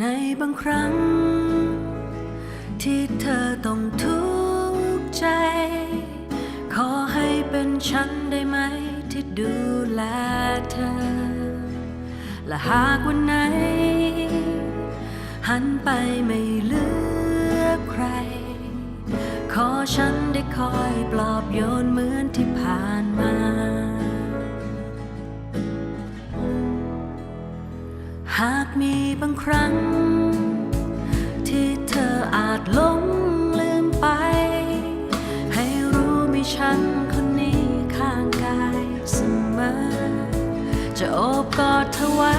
ในบางครั้ง ที่เธอต้องทุกข์ใจ ขอให้เป็นฉันได้ไหมที่ดูแลเธอ และหากวันไหน หันไปไม่เหลือใคร ขอฉันได้คอยปลอบโยนเหมือนที่ผ่าน บางครั้ง ที่เธออาจล้มลืมไป ให้รู้มีฉันคนนี้ข้างกายเสมอ จะโอบกอดเธอไว้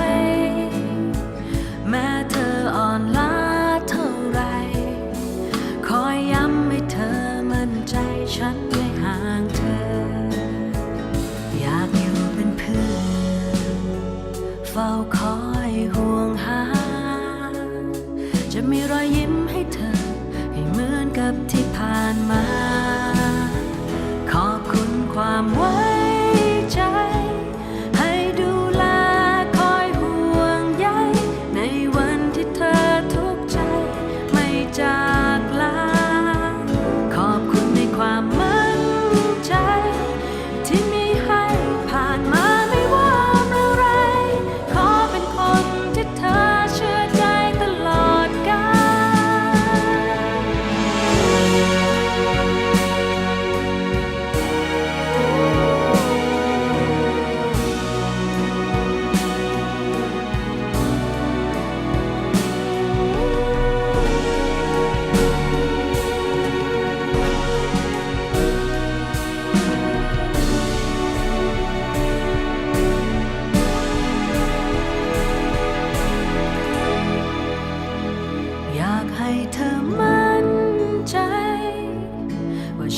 มา ขอบคุณความไว้ใจ ให้ดูแลคอยห่วงใยในวันที่เธอทุกข์ใจไม่จาก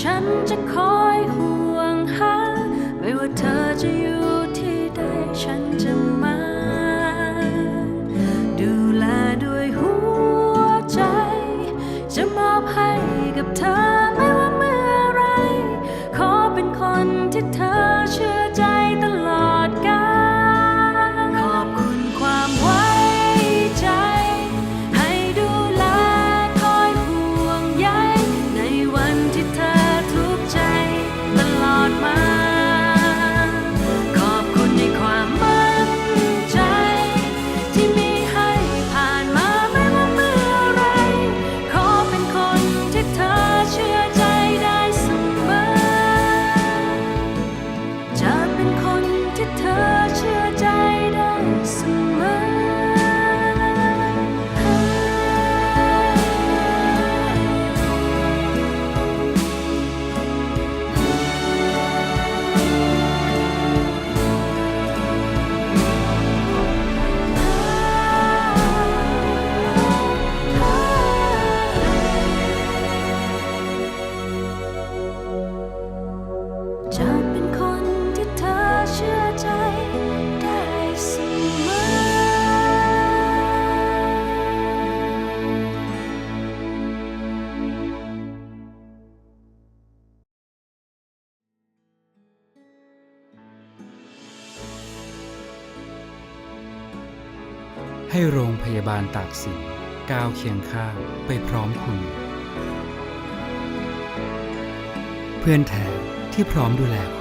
ฉันจะคอยห่วงหา ไม่ว่าเธอจะอยู่ที่ใดฉันจะ ให้โรงพยาบาลตากสินก้าวเคียงข้างไปพร้อมคุณ เพื่อนแท้ที่พร้อมดูแลคุณ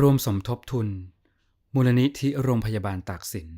รวมสมทบทุน มูลนิธิโรงพยาบาลตากสิน